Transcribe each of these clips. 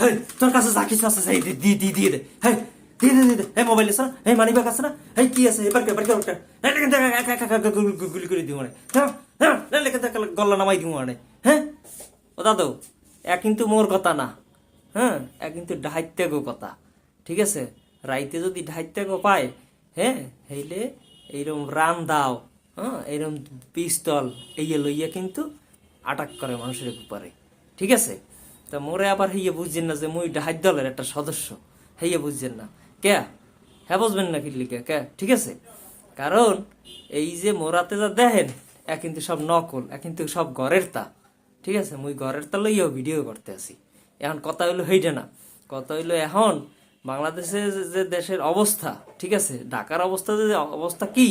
হেই, তোর কাছে যা কিছু আছে, সেই দি দি দিয়ে দে। হেই, দিয়ে দে দিয়ে দে। মোবাইল আছে না। এই মানি ব্যাগ আছে না? এই কি আছে? এবার এবার গুলি- করে মানে। হ্যাঁ হ্যাঁ গল্লা নামাই দিও মানে। হ্যাঁ? ও দাদু, এ কিন্তু মোর কথা না। হ্যাঁ এ কিন্তু ডাহাইত্যাগো কথা। ঠিক আছে? রাইতে যদি ডাহাইত্যাগো পায় হ্যাঁ হইলে এইরকম রান দাও। হ্যাঁ এইরকম পিস্তল এই লইয়া কিন্তু আটাক করে মানুষের উপরে। ঠিক আছে? তা মোরে আবার হইয়া বুঝছেন না যে মুই ডাহাই দলের একটা সদস্য। হইয়া বুঝছেন না। কে? হ্যাঁ বুঝবেন না কিনলি কে? ঠিক আছে? কারণ এই যে মোরাতে যা দেখেন, এ কিন্তু সব নকল, এ কিন্তু সব ঘরের তা। ঠিক আছে? মুই ঘরের তা লইয়াও ভিডিও করতে আসি এখন কথা হইল হইটা না। কথা হইল এখন বাংলাদেশে যে দেশের অবস্থা, ঠিক আছে? ঢাকার অবস্থা যে অবস্থা কি?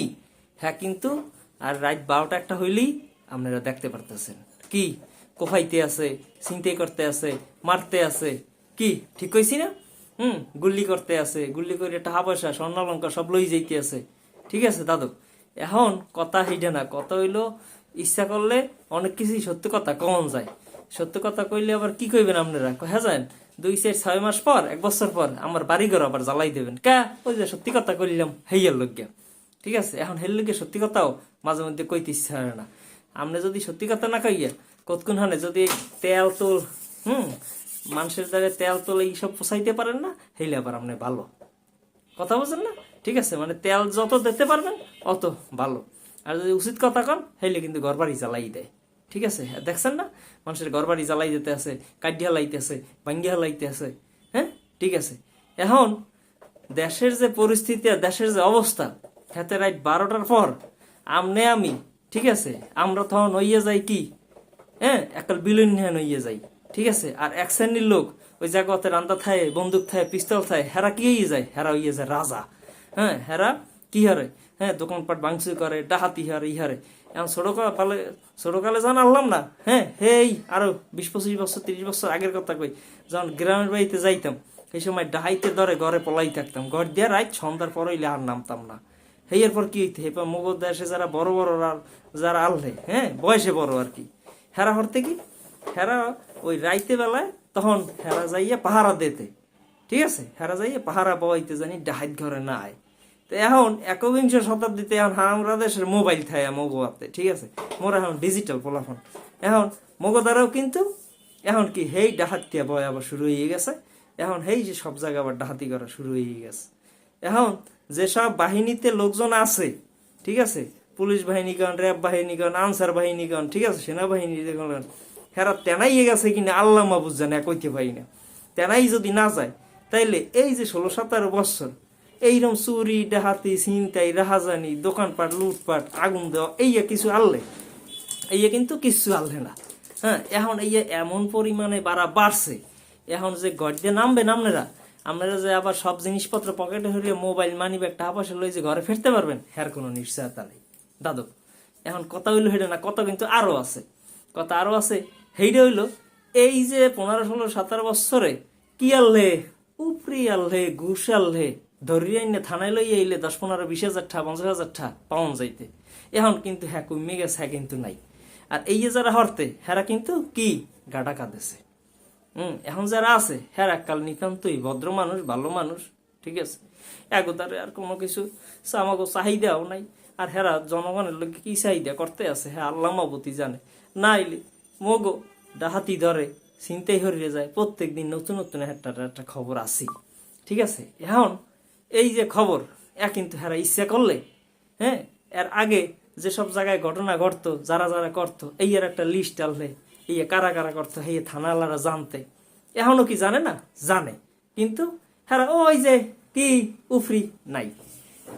হ্যাঁ কিন্তু, আর রাত বারোটা একটা হইলেই আপনারা দেখতে পারতেছেন। কি? কোফাইতে আছে চিন্তাই করতে আছে, মারতে আছে। কি? ঠিক কইছি না? হুম, গুল্লি করতে আছে, গুল্লি করে টাকা পয়সা স্বর্ণালঙ্কার সব লই যাইতে আছে। ঠিক আছে, দাদু। এখন কথা হইটা না, কথা হইল ইচ্ছা করলে অনেক কিছুই সত্য কথা কমন যায়। সত্য কথা কইলে আবার কি কইবেন আপনারা? হ্যাঁ যান, দুই চার ছয় মাস পর, এক বছর পর আমার বাড়ি ঘর আবার জ্বালাই দেবেন। কা? ওই যে সত্যি কথা কইলাম, হেইয়ার লোকিয়া ঠিক আছে, এখন হের লোকে সত্যি কথাও মাঝে মধ্যে কইতে ইচ্ছা হয় না। আপনি যদি সত্যি কথা না কইয়া কতক্ষণ হানে? যদি তেল তোল, হুম? মানুষের জায়গায় তেল তোল এইসব পোষাইতে পারেন না, হেইলে আবার আপনি ভালো। কথা বলছেন না? ঠিক আছে মানে তেল যত দিতে পারবেন, অত ভালো। আর যদি উচিত কথা কন হেলে কিন্তু ঘর বাড়ি জ্বালাই দেয়। ঠিক আছে? দেখছেন না? মানুষের ঘর বাড়ি জ্বালাই দিতে আছে, কাটিয়া লাইতে আছে, ভাঙ্গিয়া লাইতে আছে হ্যাঁ? ঠিক আছে? এখন দেশের যে পরিস্থিতি আর দেশের যে অবস্থা হাতে রাত বারোটার পর আমনে আমি, ঠিক আছে? আমরা তখন হইয়া যাই কি? হ্যাঁ একাল বিলন হ্যান হইয়া যাই। ঠিক আছে? আর এক শ্রেণির লোক ওই জায়গাতে রান্দা থায়, বন্দুক থায়, পিস্তল থায়, হেরা কি হইয়া যায়? হেরা হইয়া যায় রাজা। হ্যাঁ হেরা কি হারে? হ্যাঁ দোকানপাট ভাঙচুর করে ডাহাতি হারে ইহারে এখন ছোটকালে ছোটকালে জান আনলাম না? হ্যাঁ হেই, আরও বিশ পঁচিশ বছর, তিরিশ বছর আগের কথা কই। যখন গ্রামের বাড়িতে যাইতাম, সেই সময় ডাহাইতে ধরে ঘরে পলাই থাকতাম। ঘর দিয়ে রাত সন্ধ্যার পর হইলে আর নামতাম না। হেই এরপর কি হইতে? এবার মগজ দেশে যারা বড় বড় যারা আনলে হ্যাঁ বয়সে বড় আর কি। হেরা হরতে কি? হেরা ওই রাইতে বেলায় তখন হেরা যাইয়া পাহারা দিতে। ঠিক আছে? হেরা যাইয়া পাহারা বইতে জানি ডাহাইত ঘরে না আয় তো এখন একবিংশ শতাব্দীতে এখন আমরা দেশের মোবাইল থায় মগো হাতে ঠিক আছে? মোর এখন ডিজিটাল পোলাফোন। এখন মগো দ্বারাও কিন্তু এখন কি হেই ডাহাতিয়া বয় আবার শুরু হয়ে গেছে। এখন হেই যে সব জায়গায় আবার ডাহাতি করা শুরু হয়ে গেছে। এখন যেসব বাহিনীতে লোকজন আছে, ঠিক আছে? পুলিশ বাহিনী বাহিনীগণ র্যাব বাহিনী বাহিনীগণ আনসার বাহিনী বাহিনীগণ ঠিক আছে? সেনাবাহিনীগণ হেরা তেনাইয়ে গেছে কিনা আল্লাহ মাবুজ জানে কইতে পারি না। তেনাই যদি না যায়, তাইলে এই যে ষোলো সতেরো বছর এইরকম চুরি ডাহাতি ছিনতাই, রাহাজানি, দোকানপাট, লুটপাট, আগুন দেওয়া, এইয়া কিছু আনলে এইয়া কিন্তু কিছু আনলে না। হ্যাঁ এখন এইয়া এমন পরিমাণে বাড়া বাড়ছে, এখন যে গড্ডে নামবেন আপনারা? আপনারা যে আবার সব জিনিসপত্র পকেটে হরিয়ে মোবাইল মানি ব্যাগ টাকা পয়সা লই যে ঘরে ফিরতে পারবেন হ্যার কোনো নিশ্চয়তা নেই। দাদু, এখন কথা হইল হেটা না, কথা কিন্তু আরও আছে। কথা আরও আছে হেইটা হইল, এই যে পনেরো, ষোলো, সতেরো বছরে কি আনলে উপরি আনলে ঘুষ আনলে ধরিয়ে আইনে থানায় লই আইলে দশ পনেরো, বিশ হাজার ঠা, পঞ্চাশ হাজার ঠা পাউন যাইতে। এখন কিন্তু হ্যাঁ কমে গেছে হ্যাঁ কিন্তু নাই। আর এই যে যারা হরতে, হেরা কিন্তু কি? গাডা কাঁদেছে। হুম, এখন যারা আছে হ্যাঁ এককাল নিতান্তই ভদ্র মানুষ, ভালো মানুষ, ঠিক আছে? একদারে আর কোনো কিছু আমাকে চাহিদাও নাই। আর হেরা জনগণের লোক কি চাহিদা করতে আছে হ্যাঁ আল্লাহ মাবতি জানে। না এলে মগো ডাহাতি ধরে চিন্তাই হরিয়ে যায়। প্রত্যেক দিন নতুন নতুন একটা একটা খবর আসি। ঠিক আছে? এখন এই যে খবর, এ কিন্তু হেরা ইচ্ছা করলে হ্যাঁ? এর আগে যেসব জায়গায় ঘটনা ঘটতো, যারা যারা করতো, এই এর একটা লিস্ট আনলে, এই কারা কারা করতো, এই থানাওয়ালারা জানতে। এখনও কি জানে না? জানে। কিন্তু হ্যাঁ ওই যে কি, উফরি নাই।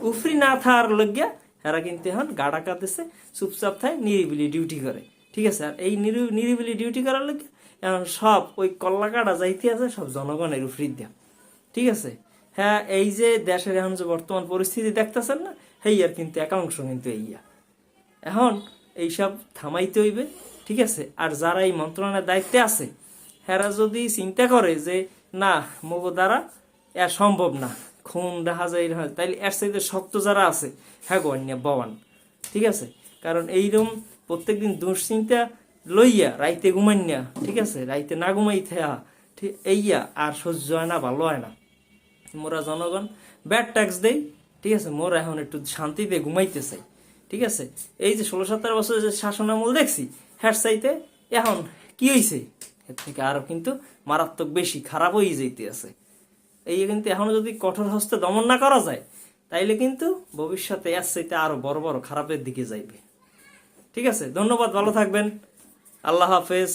উফরি না থার লজ্ঞা হেরা কিন্তু এখন গাড়া কাঁদেছে চুপচাপ থাকে, নিরিবিলি ডিউটি করে। ঠিক আছে? আর এই নিরি- নিরিবিলি ডিউটি করার লজ্ঞা এখন সব ওই কল্লা কাটা যাইতে আছে, সব জনগণের উফরি দেয়া ঠিক আছে? হ্যাঁ এই যে দেশের এখন যে বর্তমান পরিস্থিতি দেখতেছেন না, হেই আর কিন্তু একাংশ কিন্তু এইয়া এখন এইসব থামাইতে হইবে, ঠিক আছে? আর যারা এই মন্ত্রণালয়ের দায়িত্বে আছে, হেরা যদি চিন্তা করে যে, না, মগো দ্বারা, এ সম্ভব না। খুন, দেখা যায় হয়। তাইলে এর সাথে শক্ত যারা আছে হ্যাঁ গো, অন্য বওয়ান। ঠিক আছে? কারণ এইরকম প্রত্যেকদিন দুশ্চিন্তা লইয়া রাইতে ঘুমাইয়া ঠিক আছে? রাইতে না ঘুমাই থেয়া, ঠিক এইয়া আর সহ্য হয় না, ভালো হয় না। মোরা জনগণ, ব্যাড ট্যাক্স দেই, ঠিক আছে? মোরা এখন একটু শান্তিতে ঘুমাইতে চাই, ঠিক আছে? এই যে ষোলো সতেরো বছর যে শাসন আমল দেখছি হ্যার চাইতে এখন কি হয়েছে এর থেকে আরও কিন্তু মারাত্মক বেশি খারাপ হয়ে যেতে আছে এই কিন্তু এখনও যদি কঠোর হস্তে দমন না করা যায়, তাইলে কিন্তু ভবিষ্যতে এর চাইতে আরও বড় বড় খারাপের দিকে যাইবে। ঠিক আছে? ধন্যবাদ, ভালো থাকবেন। আল্লাহ হাফেজ।